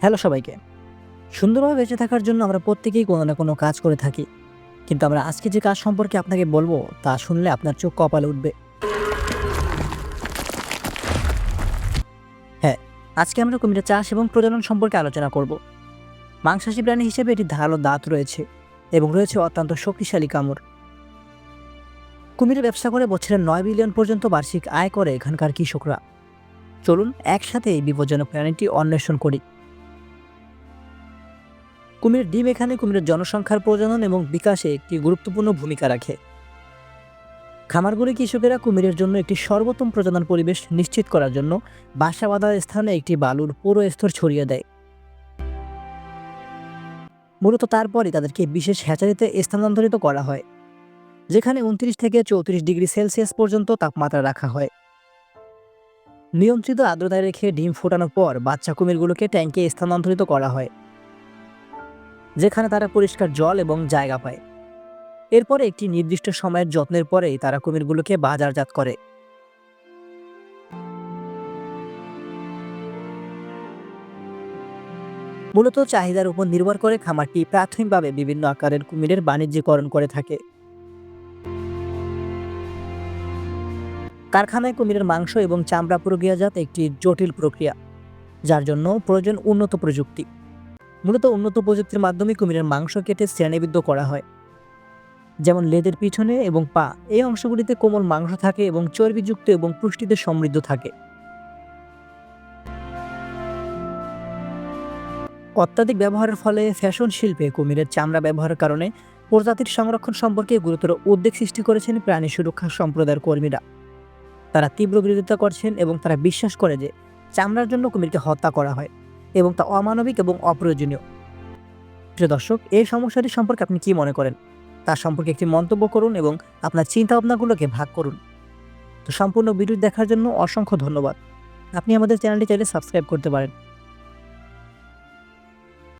Hello সবাইকে। সুন্দরভাবে বেঁচে থাকার জন্য আমরা প্রত্যেকেই কোনো না কোনো কাজ করে থাকি। কিন্তু আমরা আজকে যে কাজ সম্পর্কে আপনাকে বলব, তা শুনলে আপনার চোখ কপালে উঠবে। হ্যাঁ আজকে আমরা কুমিরের চাষ এবং প্রজনন সম্পর্কে আলোচনা করব। মাংসাশী প্রাণী হিসেবে এটি ধারালো দাঁত রয়েছে এবং রয়েছে অত্যন্ত শক্তিশালী কামড়। কুমিরের ব্যবসা করে বছরের নয় বিলিয়ন পর্যন্ত বার্ষিক আয় করে এখানকার কৃষকরা। চলুন একসাথে এই বিপজ্জনক প্রাণীটি অন্বেষণ করি। কুমিরের ডিম এখানে কুমিরের জনসংখ্যার প্রজনন এবং বিকাশে একটি গুরুত্বপূর্ণ ভূমিকা রাখে। খামারগুলি কৃষকেরা কুমিরের জন্য একটি সর্বোত্তম প্রজনন পরিবেশ নিশ্চিত করার জন্য বাসা বাঁধার স্থানে একটি বালুর পুরো স্তর ছড়িয়ে দেয়। মূলত তারপরে তাদেরকে বিশেষ হ্যাচারিতে স্থানান্তরিত করা হয়, যেখানে উনত্রিশ থেকে চৌত্রিশ ডিগ্রি সেলসিয়াস পর্যন্ত তাপমাত্রা রাখা হয়। নিয়ন্ত্রিত আর্দ্রতায় রেখে ডিম ফোটানোর পর বাচ্চা কুমিরগুলোকে ট্যাঙ্কে স্থানান্তরিত করা হয়। যেখানে তারা পরিষ্কার জল এবং জায়গা পায়। এরপরে একটি নির্দিষ্ট সময়ের যত্নের পরেই তারা কুমিরগুলোকে বাজারজাত করে। মূলত চাহিদার উপর নির্ভর করে খামারটি প্রাথমিকভাবে বিভিন্ন আকারের কুমিরের বাণিজ্যিকরণ করে থাকে। কারখানায় কুমিরের মাংস এবং চামড়া প্রক্রিয়াজাত একটি জটিল প্রক্রিয়া, যার জন্য প্রয়োজন উন্নত প্রযুক্তি। মূলত উন্নত প্রযুক্তির মাধ্যমে কুমিরের মাংস কেটে শ্রেণীবিদ্ধ করা হয়। যেমন লেদের পিছনে এবং পা, এই অংশগুলিতে কোমল মাংস থাকে এবং চর্বিযুক্ত এবং পুষ্টিতে সমৃদ্ধ থাকে। অত্যাধিক ব্যবহারের ফলে ফ্যাশন শিল্পে কুমিরের চামড়া ব্যবহারের কারণে প্রজাতির সংরক্ষণ সম্পর্কে গুরুতর উদ্বেগ সৃষ্টি করেছেন প্রাণী সুরক্ষা সম্প্রদায়ের কর্মীরা। তারা তীব্র বিরোধিতা করছেন এবং তারা বিশ্বাস করে যে চামড়ার জন্য কুমিরকে হত্যা করা হয়। এবং তা অমানবিক এবং অপ্রয়োজনীয়। প্রিয় দর্শক, এই সমস্যাটি সম্পর্কে আপনি কি মনে করেন? তার সম্পর্কে একটি মন্তব্য করুন এবং আপনার চিন্তা ভাবনাগুলোকে ভাগ করুন। তো সম্পূর্ণ ভিডিও দেখার জন্য অসংখ্য ধন্যবাদ। আপনি আমাদের চ্যানেলটি চাইলে সাবস্ক্রাইব করতে পারেন।